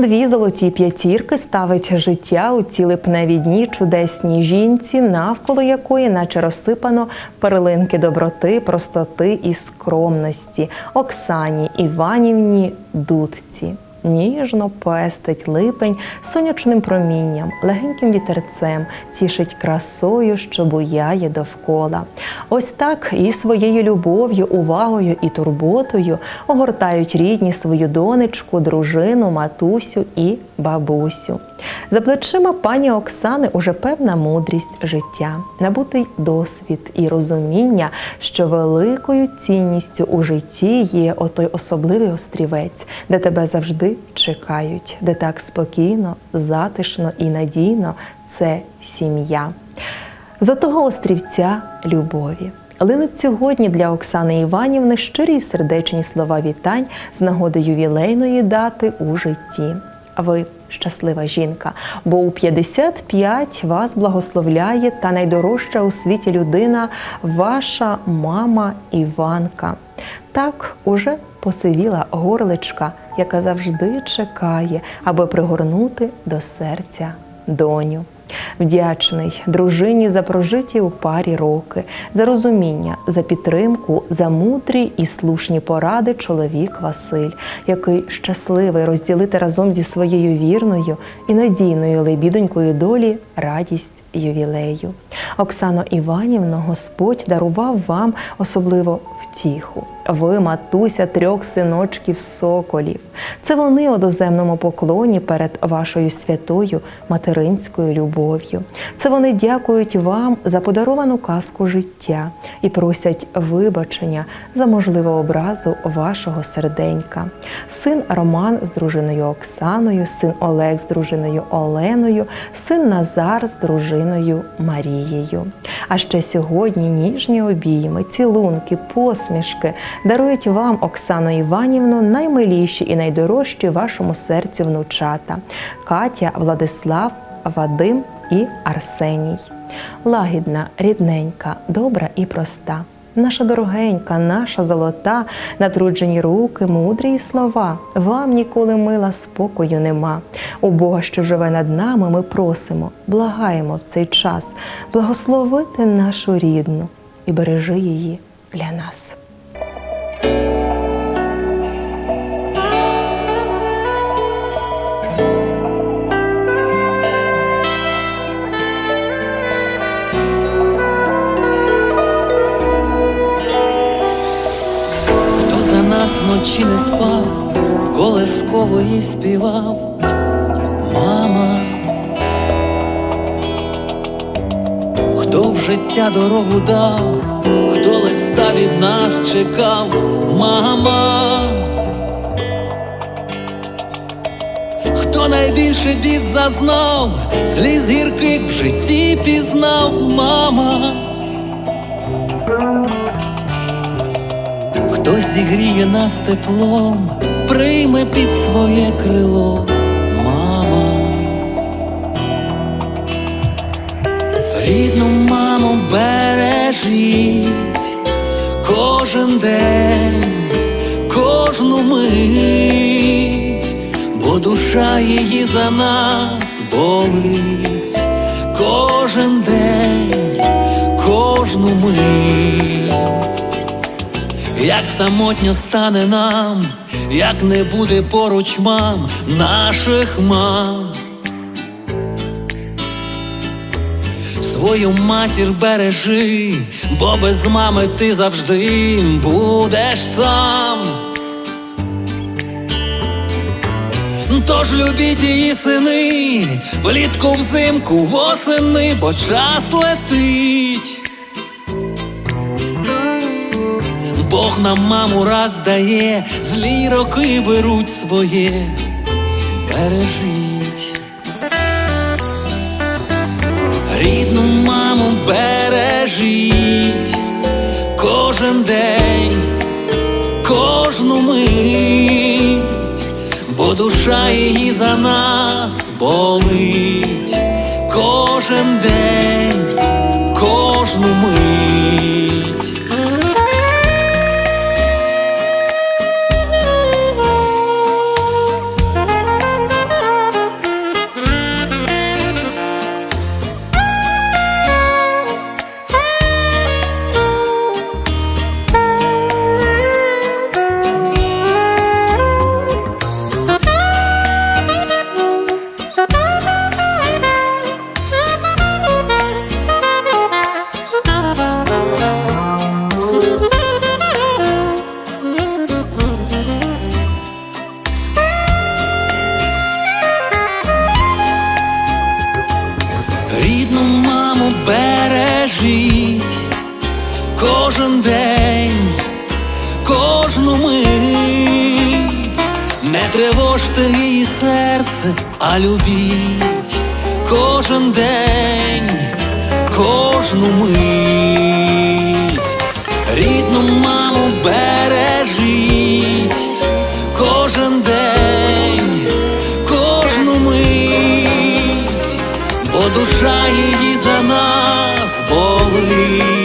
Дві золоті п'ятірки ставить життя у ці липневі дні чудесній жінці, навколо якої, наче розсипано перлинки доброти, простоти і скромності Оксані Іванівні Дудці. Ніжно пестить липень сонячним промінням, легеньким вітерцем, тішить красою, що буяє довкола. Ось так і своєю любов'ю, увагою і турботою огортають рідні свою донечку, дружину, матусю і бабусю. За плечима пані Оксани уже певна мудрість життя, набутий досвід і розуміння, що великою цінністю у житті є отой особливий острівець, де тебе завжди чекають, де так спокійно, затишно і надійно це сім'я. З того острівця любові. Линуть сьогодні для Оксани Іванівни щирі сердечні слова вітань з нагоди ювілейної дати у житті. Ви щаслива жінка, бо у 55 вас благословляє та найдорожча у світі людина, ваша мама Іванка. Так уже посивіла горличка, яка завжди чекає, аби пригорнути до серця доню. Вдячний дружині за прожиті у парі роки, за розуміння, за підтримку, за мудрі і слушні поради чоловік Василь, який щасливий розділити разом зі своєю вірною і надійною лебідонькою долі радість ювілею. Оксано Іванівно, Господь дарував вам особливо втіху. Ви матуся трьох синочків соколів. Це вони у доземному поклоні перед вашою святою материнською любов'ю. Це вони дякують вам за подаровану казку життя і просять вибачення за можливу образу вашого серденька. Син Роман з дружиною Оксаною, син Олег з дружиною Оленою, син Назар з дружиною Марією. А ще сьогодні ніжні обійми, цілунки, посмішки дарують вам, Оксано Іванівно, наймиліші і найдорожчі вашому серцю внучата Катя, Владислав, Вадим і Арсеній. Лагідна, рідненька, добра і проста. Наша дорогенька, наша золота, натруджені руки, мудрі слова. Вам ніколи мила спокою нема. У Бога, що живе над нами, ми просимо, благаємо в цей час, благословити нашу рідну і бережи її для нас. Вночі не спав, колескової співав, мама, хто в життя дорогу дав, хто листа від нас чекав, мама, хто найбільше бід зазнав, сліз гірких в житті пізнав, мама. Хто зігріє нас теплом, прийме під своє крило, мама. Рідну маму бережіть кожен день, кожну мить, бо душа її за нас болить кожен день, кожну мить. Як самотньо стане нам, як не буде поруч мам, наших мам. Свою матір бережи, бо без мами ти завжди будеш сам. Тож любіть її сини, влітку взимку восени, бо час летить. Бог нам маму раз дає, злі роки беруть своє, бережіть. Рідну маму бережіть. Кожен день, кожну мить, бо душа її за нас болить. Кожен день, тривожте її серце, а любіть кожен день, кожну мить, рідну маму бережіть кожен день, кожну мить, бо душа її за нас болить.